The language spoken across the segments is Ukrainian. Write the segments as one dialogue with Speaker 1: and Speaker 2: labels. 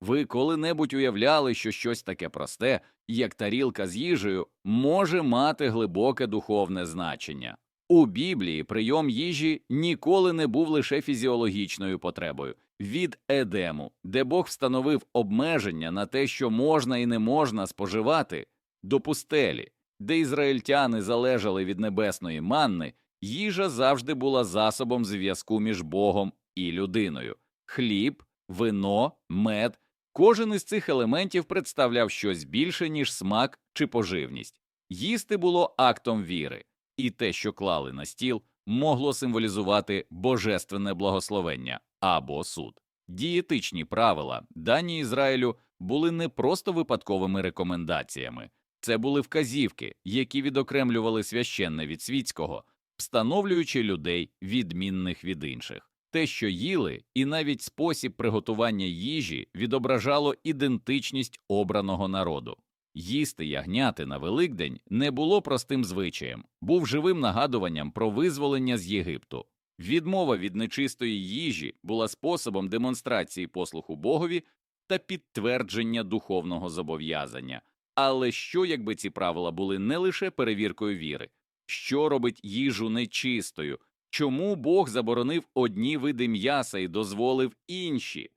Speaker 1: Ви коли-небудь уявляли, що щось таке просте, як тарілка з їжею, може мати глибоке духовне значення. У Біблії прийом їжі ніколи не був лише фізіологічною потребою. Від Едему, де Бог встановив обмеження на те, що можна і не можна споживати, до пустелі, де ізраїльтяни залежали від небесної манни, їжа завжди була засобом зв'язку між Богом і людиною. Хліб, вино, мед кожен із цих елементів представляв щось більше, ніж смак чи поживність. Їсти було актом віри, і те, що клали на стіл, могло символізувати божественне благословення або суд. Дієтичні правила, дані Ізраїлю, були не просто випадковими рекомендаціями, це були вказівки, які відокремлювали священне від світського, встановлюючи людей відмінних від інших. Те, що їли, і навіть спосіб приготування їжі відображало ідентичність обраного народу. Їсти ягняти на Великдень не було простим звичаєм, був живим нагадуванням про визволення з Єгипту. Відмова від нечистої їжі була способом демонстрації послуху Богові та підтвердження духовного зобов'язання. Але що, якби ці правила були не лише перевіркою віри? Що робить їжу нечистою? Чому Бог заборонив одні види м'яса і дозволив інші?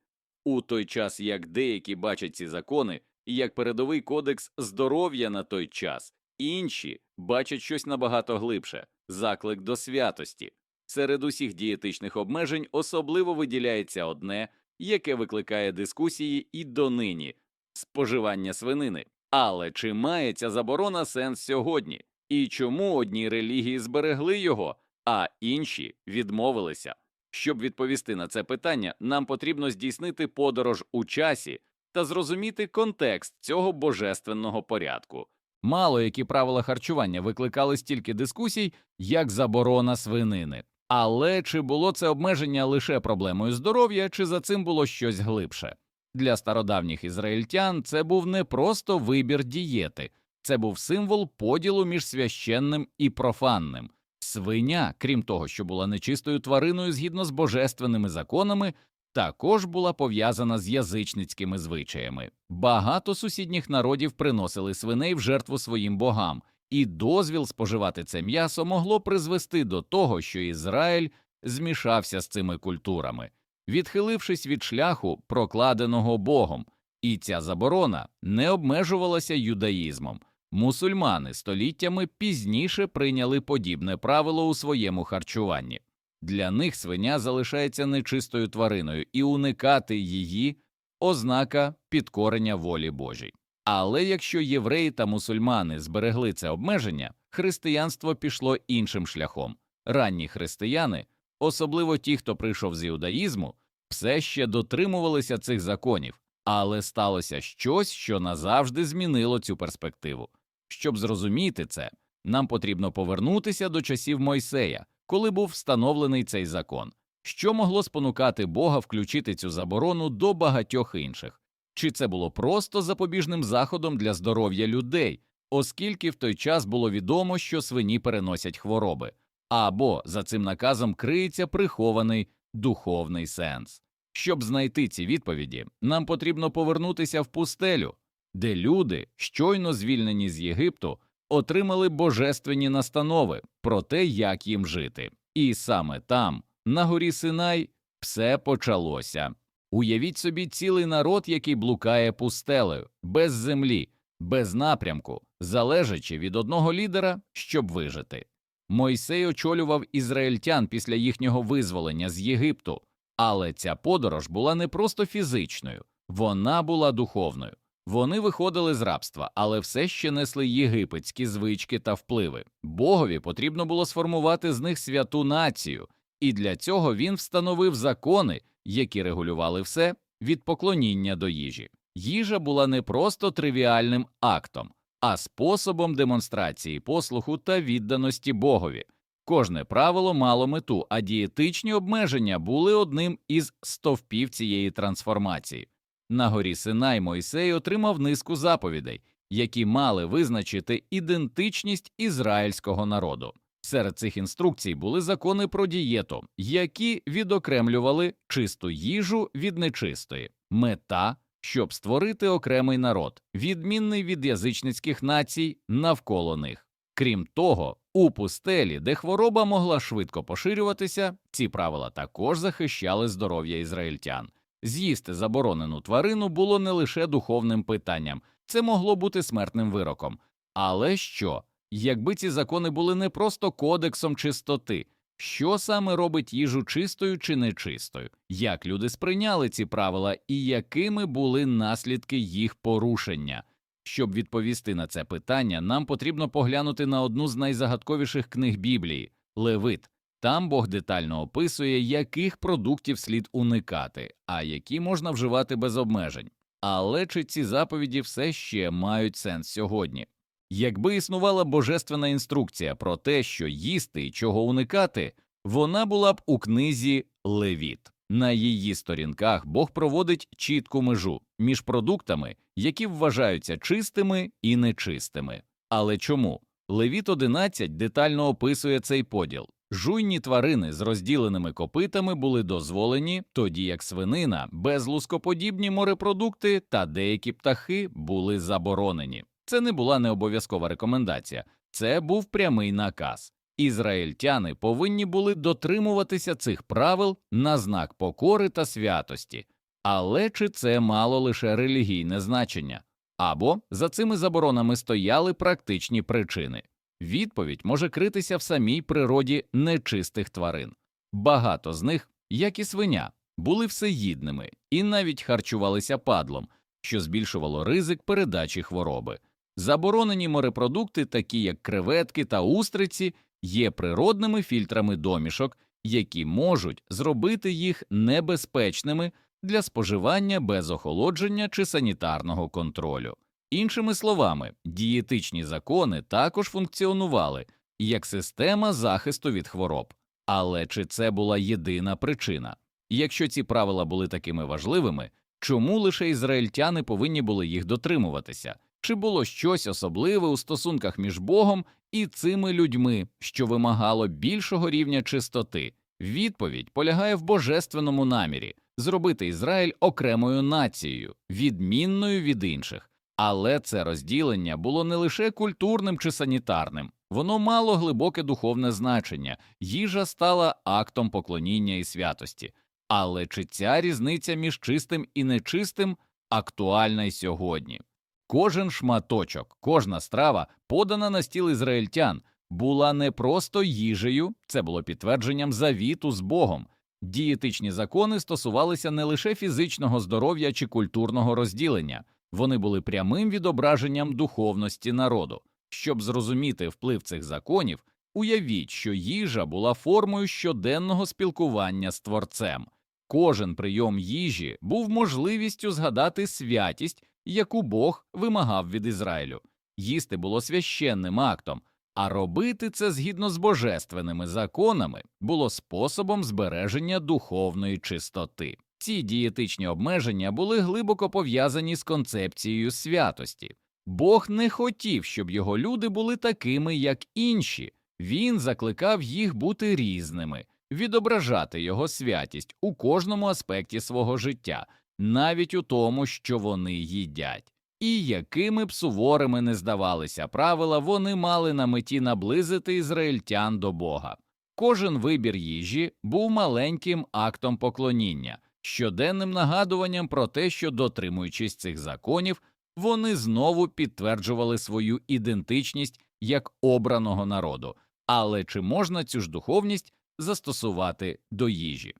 Speaker 1: У той час, як деякі бачать ці закони, як передовий кодекс здоров'я на той час, інші бачать щось набагато глибше заклик до святості. Серед усіх дієтичних обмежень особливо виділяється одне, яке викликає дискусії і донині споживання свинини. Але чи має ця заборона сенс сьогодні? І чому одні релігії зберегли його, а інші відмовилися? Щоб відповісти на це питання, нам потрібно здійснити подорож у часі та зрозуміти контекст цього божественного порядку. Мало які правила харчування викликали стільки дискусій, як заборона свинини. Але чи було це обмеження лише проблемою здоров'я, чи за цим було щось глибше? Для стародавніх ізраїльтян це був не просто вибір дієти, це був символ поділу між священним і профанним. Свиня, крім того, що була нечистою твариною згідно з божественними законами, також була пов'язана з язичницькими звичаями. Багато сусідніх народів приносили свиней в жертву своїм богам, і дозвіл споживати це м'ясо могло призвести до того, що Ізраїль змішався з цими культурами, відхилившись від шляху, прокладеного Богом, і ця заборона не обмежувалася юдаїзмом. Мусульмани століттями пізніше прийняли подібне правило у своєму харчуванні. Для них свиня залишається нечистою твариною, і уникати її ознака підкорення волі Божій. Але якщо євреї та мусульмани зберегли це обмеження, християнство пішло іншим шляхом. Ранні християни, особливо ті, хто прийшов з іудаїзму, все ще дотримувалися цих законів, але сталося щось, що назавжди змінило цю перспективу. Щоб зрозуміти це, нам потрібно повернутися до часів Мойсея, коли був встановлений цей закон, що могло спонукати Бога включити цю заборону до багатьох інших. Чи це було просто запобіжним заходом для здоров'я людей, оскільки в той час було відомо, що свині переносять хвороби, або за цим наказом криється прихований духовний сенс. Щоб знайти ці відповіді, нам потрібно повернутися в пустелю, де люди, щойно звільнені з Єгипту, отримали божественні настанови про те, як їм жити. І саме там, на горі Синай, все почалося. Уявіть собі цілий народ, який блукає пустелею, без землі, без напрямку, залежачи від одного лідера, щоб вижити. Мойсей очолював ізраїльтян після їхнього визволення з Єгипту, але ця подорож була не просто фізичною, вона була духовною. Вони виходили з рабства, але все ще несли єгипетські звички та впливи. Богові потрібно було сформувати з них святу націю, і для цього він встановив закони, які регулювали все від поклоніння до їжі. Їжа була не просто тривіальним актом, а способом демонстрації послуху та відданості Богові. Кожне правило мало мету, а дієтичні обмеження були одним із стовпів цієї трансформації. На горі Синай Мойсей отримав низку заповідей, які мали визначити ідентичність ізраїльського народу. Серед цих інструкцій були закони про дієту, які відокремлювали чисту їжу від нечистої. Мета щоб створити окремий народ, відмінний від язичницьких націй навколо них. Крім того, у пустелі, де хвороба могла швидко поширюватися, ці правила також захищали здоров'я ізраїльтян. З'їсти заборонену тварину було не лише духовним питанням, це могло бути смертним вироком. Але що, якби ці закони були не просто кодексом чистоти, що саме робить їжу чистою чи нечистою, як люди сприйняли ці правила і якими були наслідки їх порушення? Щоб відповісти на це питання, нам потрібно поглянути на одну з найзагадковіших книг Біблії Левит. Там Бог детально описує, яких продуктів слід уникати, а які можна вживати без обмежень. Але чи ці заповіді все ще мають сенс сьогодні? Якби існувала божественна інструкція про те, що їсти і чого уникати, вона була б у книзі Левіт. На її сторінках Бог проводить чітку межу між продуктами, які вважаються чистими і нечистими. Але чому? Левіт 11 детально описує цей поділ. Жуйні тварини з розділеними копитами були дозволені, тоді як свинина, безлускоподібні морепродукти та деякі птахи були заборонені. Це не була необов'язкова рекомендація, це був прямий наказ. Ізраїльтяни повинні були дотримуватися цих правил на знак покори та святості, але чи це мало лише релігійне значення? Або за цими заборонами стояли практичні причини. Відповідь може критися в самій природі нечистих тварин. Багато з них, як і свиня, були всеїдними і навіть харчувалися падлом, що збільшувало ризик передачі хвороби. Заборонені морепродукти, такі як креветки та устриці, є природними фільтрами домішок, які можуть зробити їх небезпечними для споживання без охолодження чи санітарного контролю. Іншими словами, дієтичні закони також функціонували як система захисту від хвороб. Але чи це була єдина причина? Якщо ці правила були такими важливими, чому лише ізраїльтяни повинні були їх дотримуватися? Чи було щось особливе у стосунках між Богом і цими людьми, що вимагало більшого рівня чистоти? Відповідь полягає в божественному намірі зробити Ізраїль окремою нацією, відмінною від інших. Але це розділення було не лише культурним чи санітарним, воно мало глибоке духовне значення, їжа стала актом поклоніння і святості. Але чи ця різниця між чистим і нечистим актуальна й сьогодні? Кожен шматочок, кожна страва, подана на стіл ізраїльтян, була не просто їжею, це було підтвердженням завіту з Богом. Дієтичні закони стосувалися не лише фізичного здоров'я чи культурного розділення, вони були прямим відображенням духовності народу. Щоб зрозуміти вплив цих законів, уявіть, що їжа була формою щоденного спілкування з творцем. Кожен прийом їжі був можливістю згадати святість, яку Бог вимагав від Ізраїлю. Їсти було священним актом, а робити це згідно з божественними законами було способом збереження духовної чистоти. Ці дієтичні обмеження були глибоко пов'язані з концепцією святості. Бог не хотів, щоб його люди були такими, як інші. Він закликав їх бути різними, відображати його святість у кожному аспекті свого життя, навіть у тому, що вони їдять. І якими б суворими не здавалися правила, вони мали на меті наблизити ізраїльтян до Бога. Кожен вибір їжі був маленьким актом поклоніння, щоденним нагадуванням про те, що, дотримуючись цих законів, вони знову підтверджували свою ідентичність як обраного народу. Але чи можна цю ж духовність застосувати до їжі?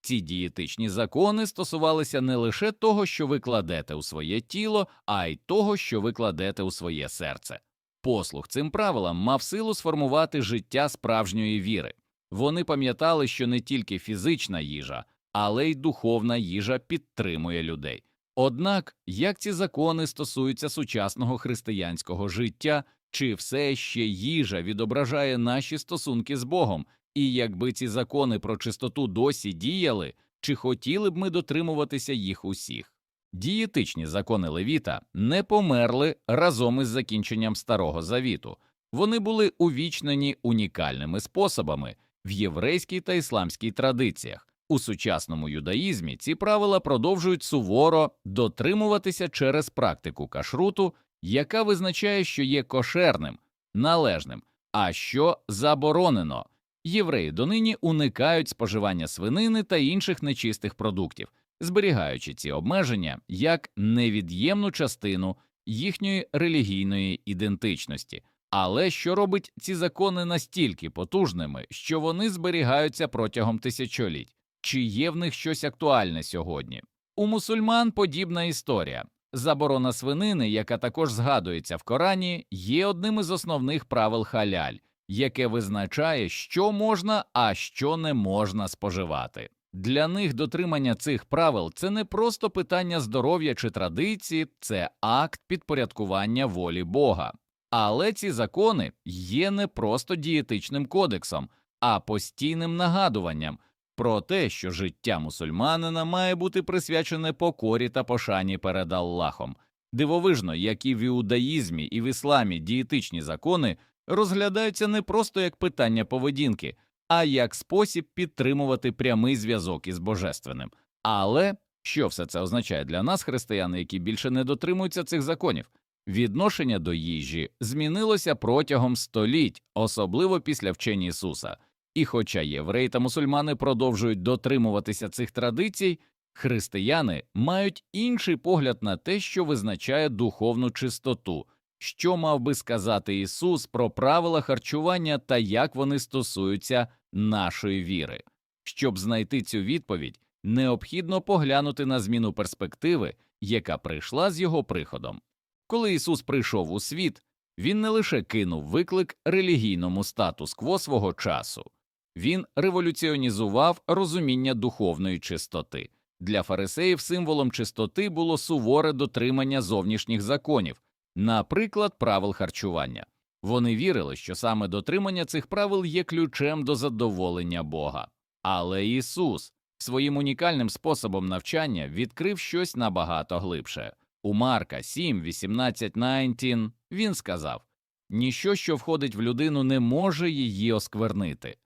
Speaker 1: Ці дієтичні закони стосувалися не лише того, що ви кладете у своє тіло, а й того, що ви кладете у своє серце. Послух цим правилам мав силу сформувати життя справжньої віри. Вони пам'ятали, що не тільки фізична їжа, але й духовна їжа підтримує людей. Однак, як ці закони стосуються сучасного християнського життя, чи все ще їжа відображає наші стосунки з Богом, і якби ці закони про чистоту досі діяли, чи хотіли б ми дотримуватися їх усіх? Дієтичні закони Левіта не померли разом із закінченням Старого Завіту, вони були увічнені унікальними способами в єврейській та ісламській традиціях. У сучасному юдаїзмі ці правила продовжують суворо дотримуватися через практику кашруту, яка визначає, що є кошерним, належним, а що заборонено. Євреї донині уникають споживання свинини та інших нечистих продуктів, зберігаючи ці обмеження як невід'ємну частину їхньої релігійної ідентичності. Але що робить ці закони настільки потужними, що вони зберігаються протягом тисячоліть? Чи є в них щось актуальне сьогодні? У мусульман подібна історія. Заборона свинини, яка також згадується в Корані, є одним із основних правил халяль, яке визначає, що можна, а що не можна споживати. Для них дотримання цих правил це не просто питання здоров'я чи традиції, це акт підпорядкування волі Бога. Але ці закони є не просто дієтичним кодексом, а постійним нагадуванням про те, що життя мусульманина має бути присвячене покорі та пошані перед Аллахом. Дивовижно, як і в іудаїзмі і в ісламі дієтичні закони розглядаються не просто як питання поведінки, а як спосіб підтримувати прямий зв'язок із божественним. Але що все це означає для нас, християни, які більше не дотримуються цих законів? Відношення до їжі змінилося протягом століть, особливо після вчення Ісуса. І хоча євреї та мусульмани продовжують дотримуватися цих традицій, християни мають інший погляд на те, що визначає духовну чистоту, що мав би сказати Ісус про правила харчування та як вони стосуються нашої віри. Щоб знайти цю відповідь, необхідно поглянути на зміну перспективи, яка прийшла з його приходом. Коли Ісус прийшов у світ, він не лише кинув виклик релігійному статус-кво свого часу, він революціонізував розуміння духовної чистоти. Для фарисеїв символом чистоти було суворе дотримання зовнішніх законів, наприклад, правил харчування. Вони вірили, що саме дотримання цих правил є ключем до задоволення Бога. Але Ісус своїм унікальним способом навчання відкрив щось набагато глибше. У Марка 7, 18, 19 він сказав ніщо, що входить в людину, не може її осквернити.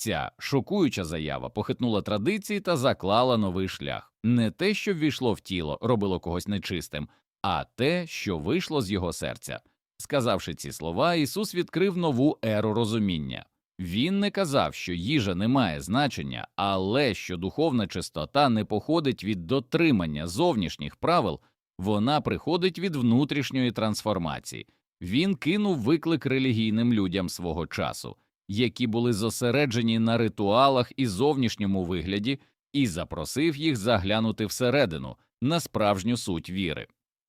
Speaker 1: Ця шокуюча заява похитнула традиції та заклала новий шлях не те, що ввійшло в тіло, робило когось нечистим, а те, що вийшло з його серця. Сказавши ці слова, Ісус відкрив нову еру розуміння. Він не казав, що їжа не має значення, але що духовна чистота не походить від дотримання зовнішніх правил, вона приходить від внутрішньої трансформації. Він кинув виклик релігійним людям свого часу, які були зосереджені на ритуалах і зовнішньому вигляді, і запросив їх заглянути всередину на справжню суть віри.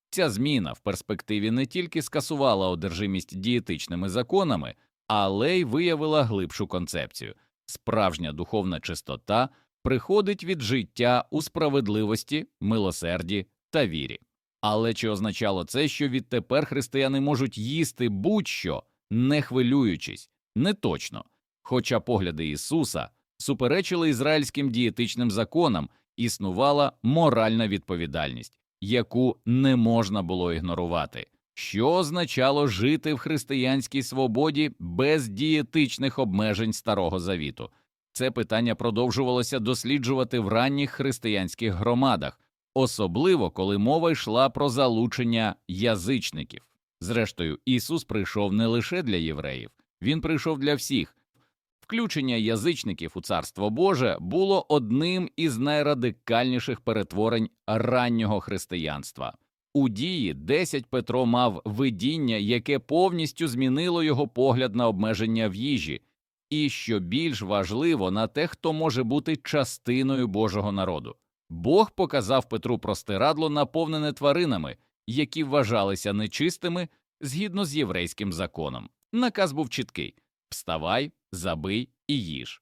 Speaker 1: Ця зміна в перспективі не тільки скасувала одержимість дієтичними законами, але й виявила глибшу концепцію справжня духовна чистота приходить від життя у справедливості, милосерді та вірі. Але чи означало це, що відтепер християни можуть їсти будь-що, не хвилюючись? Не точно. Хоча погляди Ісуса суперечили ізраїльським дієтичним законам, існувала моральна відповідальність, яку не можна було ігнорувати, що означало жити в християнській свободі без дієтичних обмежень Старого Завіту. Це питання продовжувалося досліджувати в ранніх християнських громадах, особливо коли мова йшла про залучення язичників. Зрештою, Ісус прийшов не лише для євреїв, він прийшов для всіх. Включення язичників у Царство Боже було одним із найрадикальніших перетворень раннього християнства. У дії 10 Петро мав видіння, яке повністю змінило його погляд на обмеження в їжі, і що більш важливо на те, хто може бути частиною Божого народу. Бог показав Петру простирадло, наповнене тваринами, які вважалися нечистими згідно з єврейським законом. Наказ був чіткий вставай, забий і їж.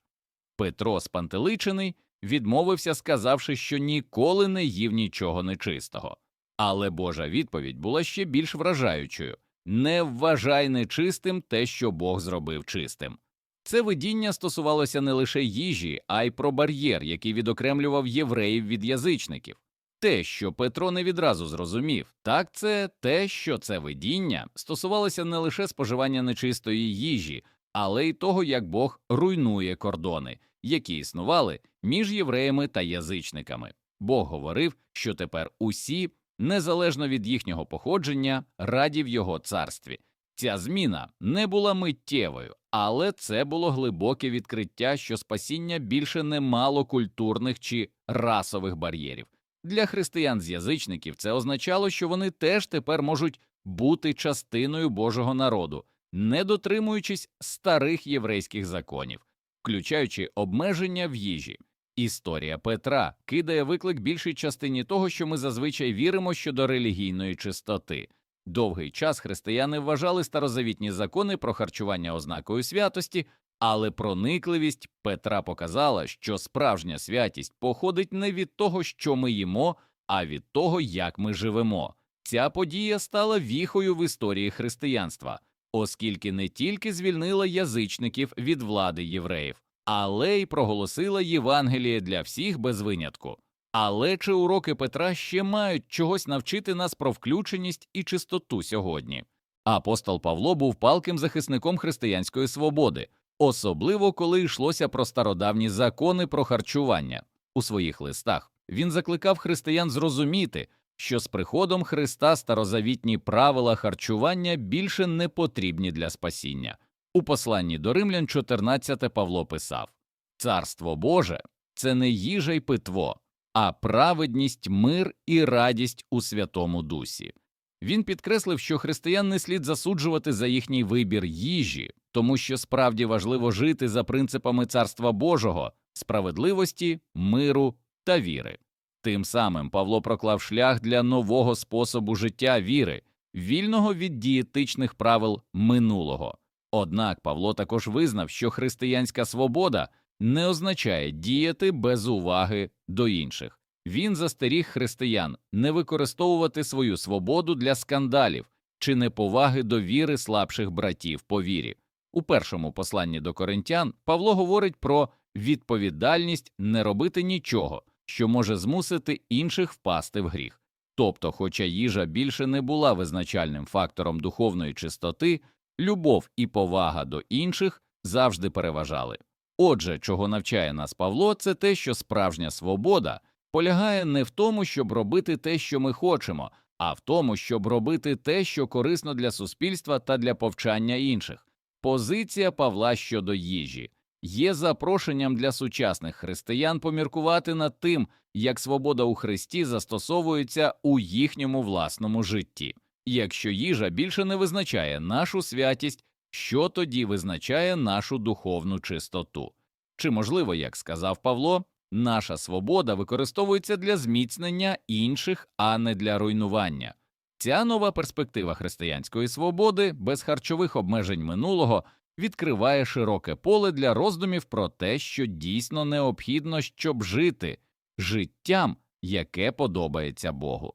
Speaker 1: Петро, спантеличений, відмовився, сказавши, що ніколи не їв нічого нечистого. Але Божа відповідь була ще більш вражаючою не вважай нечистим те, що Бог зробив чистим. Це видіння стосувалося не лише їжі, а й про бар'єр, який відокремлював євреїв від язичників. Те, що Петро не відразу зрозумів, так це те, що це видіння стосувалося не лише споживання нечистої їжі, але й того, як Бог руйнує кордони, які існували між євреями та язичниками. Бог говорив, що тепер усі, незалежно від їхнього походження, раді в його царстві. Ця зміна не була миттєвою, але це було глибоке відкриття, що спасіння більше не мало культурних чи расових бар'єрів. Для християн з язичників це означало, що вони теж тепер можуть бути частиною Божого народу, не дотримуючись старих єврейських законів, включаючи обмеження в їжі. Історія Петра кидає виклик більшій частині того, що ми зазвичай віримо щодо релігійної чистоти. Довгий час християни вважали старозавітні закони про харчування ознакою святості, але проникливість Петра показала, що справжня святість походить не від того, що ми їмо, а від того, як ми живемо. Ця подія стала віхою в історії християнства, оскільки не тільки звільнила язичників від влади євреїв, але й проголосила Євангеліє для всіх без винятку. Але чи уроки Петра ще мають чогось навчити нас про включеність і чистоту сьогодні? Апостол Павло був палким захисником християнської свободи, особливо коли йшлося про стародавні закони про харчування. У своїх листах він закликав християн зрозуміти, що з приходом Христа старозавітні правила харчування більше не потрібні для спасіння. У посланні до римлян 14 Павло писав Царство Боже це не їжа й питво, а праведність, мир і радість у Святому Дусі. Він підкреслив, що християн не слід засуджувати за їхній вибір їжі, тому що справді важливо жити за принципами Царства Божого, справедливості, миру та віри. Тим самим Павло проклав шлях для нового способу життя віри, вільного від дієтичних правил минулого. Однак Павло також визнав, що християнська свобода не означає діяти без уваги до інших. Він застеріг християн не використовувати свою свободу для скандалів чи неповаги до віри слабших братів по вірі. У першому посланні до коринтян Павло говорить про відповідальність не робити нічого, що може змусити інших впасти в гріх. Тобто, хоча їжа більше не була визначальним фактором духовної чистоти, любов і повага до інших завжди переважали. Отже, чого навчає нас Павло, це те, що справжня свобода полягає не в тому, щоб робити те, що ми хочемо, а в тому, щоб робити те, що корисно для суспільства та для повчання інших. Позиція Павла щодо їжі є запрошенням для сучасних християн поміркувати над тим, як свобода у Христі застосовується у їхньому власному житті. Якщо їжа більше не визначає нашу святість, що тоді визначає нашу духовну чистоту? Чи можливо, як сказав Павло, наша свобода використовується для зміцнення інших, а не для руйнування? Ця нова перспектива християнської свободи без харчових обмежень минулого відкриває широке поле для роздумів про те, що дійсно необхідно, щоб жити життям, яке подобається Богу.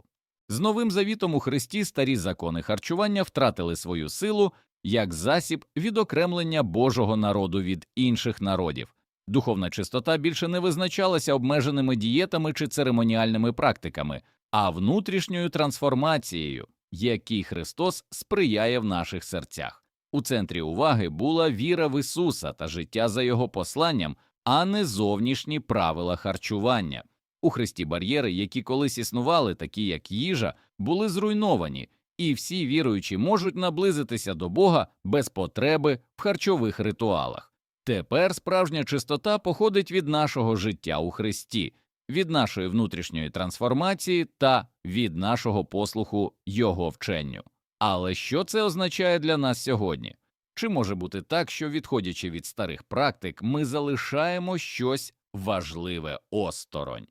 Speaker 1: З новим завітом у Христі старі закони харчування втратили свою силу як засіб відокремлення Божого народу від інших народів. Духовна чистота більше не визначалася обмеженими дієтами чи церемоніальними практиками, а внутрішньою трансформацією, якій Христос сприяє в наших серцях. У центрі уваги була віра в Ісуса та життя за Його посланням, а не зовнішні правила харчування. У Христі бар'єри, які колись існували, такі як їжа, були зруйновані, і всі віруючі можуть наблизитися до Бога без потреби в харчових ритуалах. Тепер справжня чистота походить від нашого життя у Христі, від нашої внутрішньої трансформації та від нашого послуху Його вченню. Але що це означає для нас сьогодні? Чи може бути так, що, відходячи від старих практик, ми залишаємо щось важливе осторонь?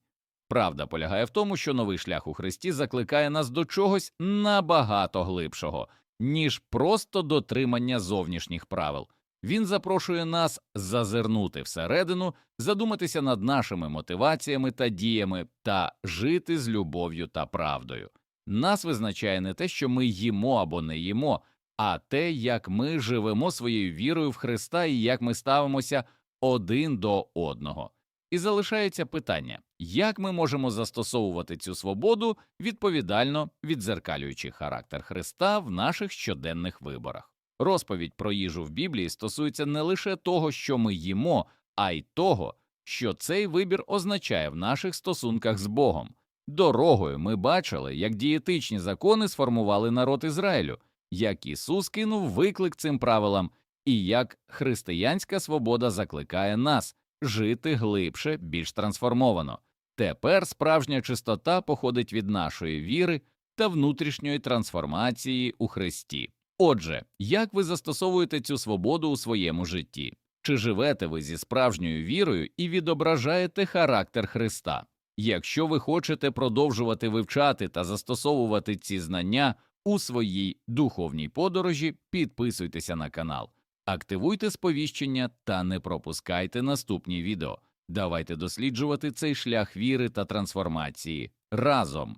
Speaker 1: Правда полягає в тому, що новий шлях у Христі закликає нас до чогось набагато глибшого, ніж просто дотримання зовнішніх правил. Він запрошує нас зазирнути всередину, задуматися над нашими мотиваціями та діями та жити з любов'ю та правдою. Нас визначає не те, що ми їмо або не їмо, а те, як ми живемо своєю вірою в Христа і як ми ставимося один до одного. І залишається питання, як ми можемо застосовувати цю свободу, відповідально відзеркалюючи характер Христа в наших щоденних виборах. Розповідь про їжу в Біблії стосується не лише того, що ми їмо, а й того, що цей вибір означає в наших стосунках з Богом. Дорогою ми бачили, як дієтичні закони сформували народ Ізраїлю, як Ісус кинув виклик цим правилам, і як християнська свобода закликає нас жити глибше, більш трансформовано. Тепер справжня чистота походить від нашої віри та внутрішньої трансформації у Христі. Отже, як ви застосовуєте цю свободу у своєму житті? Чи живете ви зі справжньою вірою і відображаєте характер Христа? Якщо ви хочете продовжувати вивчати та застосовувати ці знання у своїй духовній подорожі, підписуйтеся на канал, активуйте сповіщення та не пропускайте наступні відео. Давайте досліджувати цей шлях віри та трансформації разом.